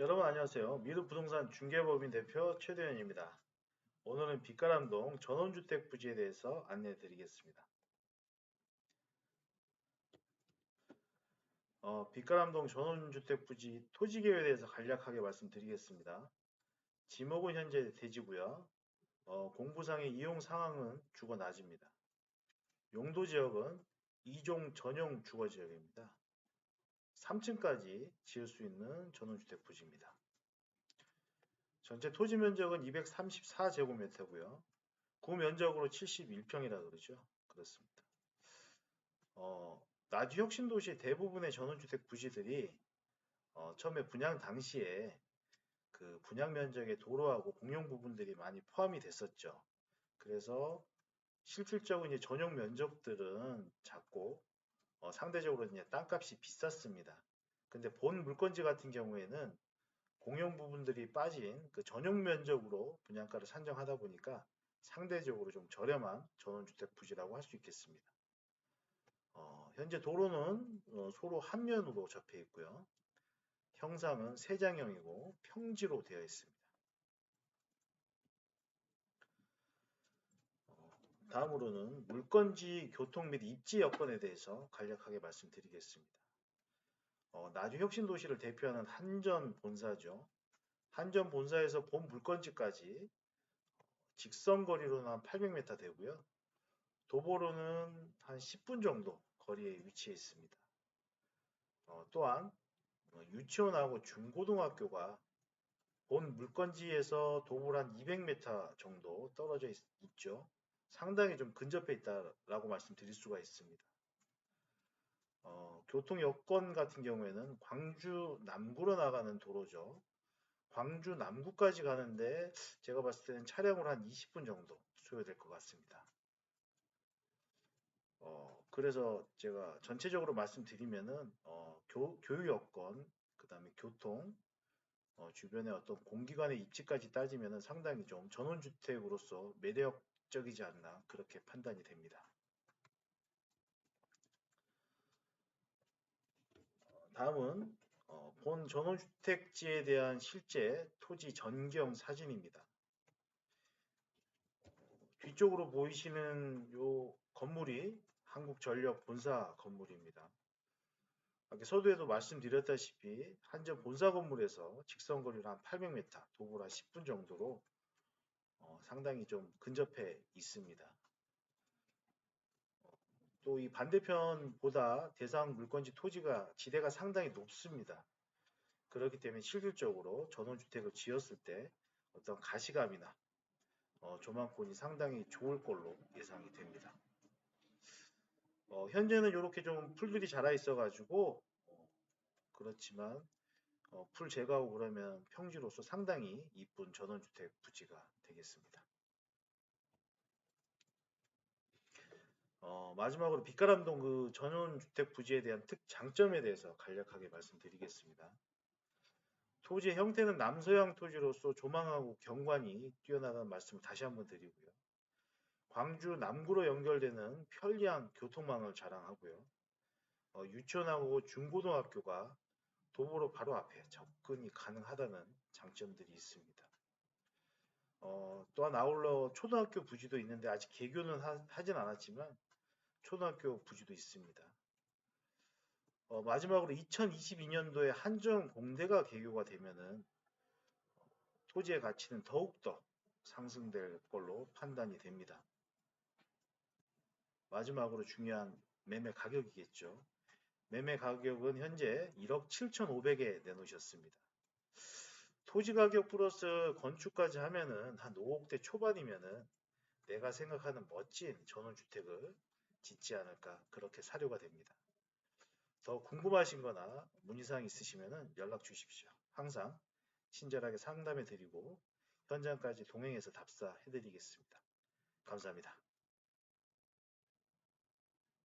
여러분 안녕하세요. 미르 부동산 중개법인 대표 최대현입니다. 오늘은 빛가람동 전원주택 부지에 대해서 안내해 드리겠습니다. 어, 빛가람동 전원주택 부지 토지 계획에 대해서 간략하게 말씀드리겠습니다. 지목은 현재 대지고요. 어, 공부상의 이용 상황은 주거 낮입니다. 용도 지역은 2종 전용 주거 지역입니다. 3층까지 지을 수 있는 전원주택 부지입니다. 전체 토지 면적은 234제곱미터고요. 구 면적으로 71평이라 그러죠. 그렇습니다. 어, 나주 혁신도시 대부분의 전원주택 부지들이 어, 처음에 분양 당시에 그 분양 면적의 도로하고 공용 부분들이 많이 포함이 됐었죠. 그래서 실질적인 전용 면적들은 작고 어, 상대적으로 이제 땅값이 비쌌습니다. 근데 본 물건지 같은 경우에는 공용 부분들이 빠진 그 전용 면적으로 분양가를 산정하다 보니까 상대적으로 좀 저렴한 전원주택 부지라고 할 수 있겠습니다. 어, 현재 도로는 어, 소로 한 면으로 접해 있고요. 형상은 세장형이고 평지로 되어 있습니다. 다음으로는 물건지 교통 및 입지 여건에 대해서 간략하게 말씀드리겠습니다. 어, 나주 혁신도시를 대표하는 한전 본사죠. 한전 본사에서 본 물건지까지 직선 거리로는 한 800m 되고요. 도보로는 한 10분 정도 거리에 위치해 있습니다. 어, 또한 어, 유치원하고 중고등학교가 본 물건지에서 도보로 한 200m 정도 떨어져 있, 있죠. 상당히 좀 근접해 있다라고 말씀드릴 수가 있습니다. 어, 교통 여건 같은 경우에는 광주 남구로 나가는 도로죠. 광주 남구까지 가는데 제가 봤을 때는 차량으로 한 20분 정도 소요될 것 같습니다. 어, 그래서 제가 전체적으로 말씀드리면은 어, 교, 교육 여건, 그 다음에 교통, 어, 주변의 어떤 공기관의 입지까지 따지면은 상당히 좀 전원주택으로서 매력 적이지 않나 그렇게 판단이 됩니다. 다음은 어, 본 전원주택지에 대한 실제 토지 전경 사진입니다. 뒤쪽으로 보이시는 요 건물이 한국전력 본사 건물입니다. 서두에도 말씀드렸다시피 한전 본사 건물에서 직선거리를 한 800m, 도보로 한 10분 정도로 어, 상당히 좀 근접해 있습니다. 어, 또이 반대편보다 대상 물건지 토지가 지대가 상당히 높습니다. 그렇기 때문에 실질적으로 전원주택을 지었을 때 어떤 가시감이나 어, 조망권이 상당히 좋을 걸로 예상이 됩니다. 어, 현재는 이렇게 좀 풀들이 자라 있어 가지고 어, 그렇지만 어, 풀 제거하고 그러면 평지로서 상당히 이쁜 전원주택 부지가 되겠습니다. 어, 마지막으로 빛가람동 그 전원주택 부지에 대한 특장점에 대해서 간략하게 말씀드리겠습니다. 토지의 형태는 남서양 토지로서 조망하고 경관이 뛰어나다는 말씀을 다시 한번 드리고요. 광주 남구로 연결되는 편리한 교통망을 자랑하고요. 어, 유치원하고 중고등학교가 도보로 바로 앞에 접근이 가능하다는 장점들이 있습니다. 어, 또한 아울러 초등학교 부지도 있는데 아직 개교는 하, 진 않았지만 초등학교 부지도 있습니다. 어, 마지막으로 2022년도에 한정 공대가 개교가 되면은 토지의 가치는 더욱더 상승될 걸로 판단이 됩니다. 마지막으로 중요한 매매 가격이겠죠. 매매 가격은 현재 1억 7,500에 내놓으셨습니다. 토지 가격 플러스 건축까지 하면은 한 5억대 초반이면은 내가 생각하는 멋진 전원주택을 짓지 않을까 그렇게 사료가 됩니다. 더 궁금하신 거나 문의사항 있으시면 연락 주십시오. 항상 친절하게 상담해 드리고 현장까지 동행해서 답사해 드리겠습니다. 감사합니다.